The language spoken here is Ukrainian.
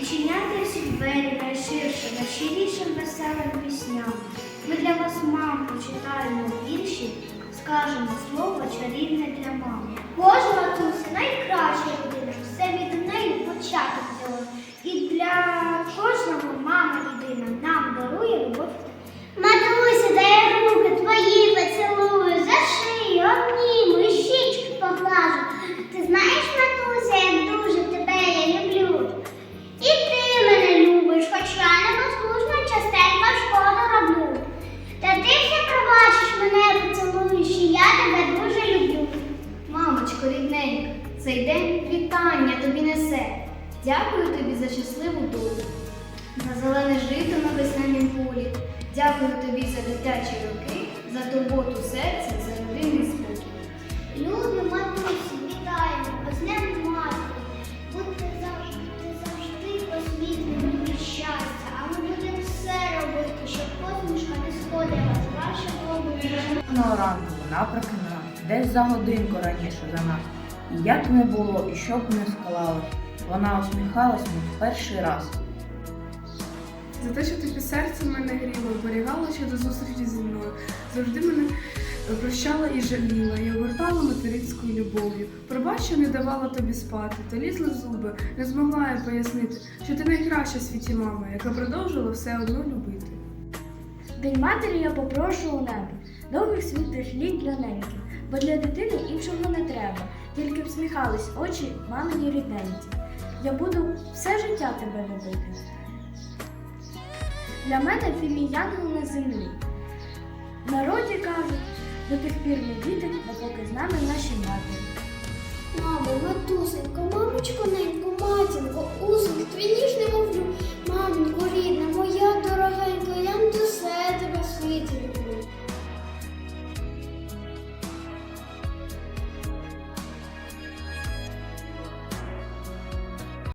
Відчиняйте двері найширше, найщирішим веселим пісням. Ми для вас, мам, прочитаємо вірші, скажемо слово чарівне для мами. Божа матуся найкраща цей день вітання тобі несе. Дякую тобі за щасливу долю, за зелене жито на веснянім полі. Дякую тобі за дитячі роки, за турботу серця, за родинний спокій. Любі матусі, вітаємо, днем матері. Будьте завжди, завжди посміхнені і щастя, а ми будемо все робити, щоб посмішка не сходила з вашого обличчя. Кожного ранку вона прокинула, десь за годинку раніше за нас. І як не було, і що б не склалось, вона усміхалась мов перший раз. За те, що ти під серцем мене гріла, оберігала ще до зустрічі зі мною. Завжди мене прощала і жаліла, і огортала материнською любов'ю. Пробач, що не давала тобі спати, то лізла в зуби, не змогла я пояснити, що ти найкраща в світі мама, яка продовжила все одно любити. День матері я попрошу у небі, довгих світлих літ для неньки, бо для дитини іншого не треба, тільки б сміхались очі мамині рідненькі. Я буду все життя тебе любити. Для мене ти мій на землі. Народі кажуть, до тих пір ми діти, допоки з нами наші матері. Мамо, матусенько, мамочко, ненько, матінко,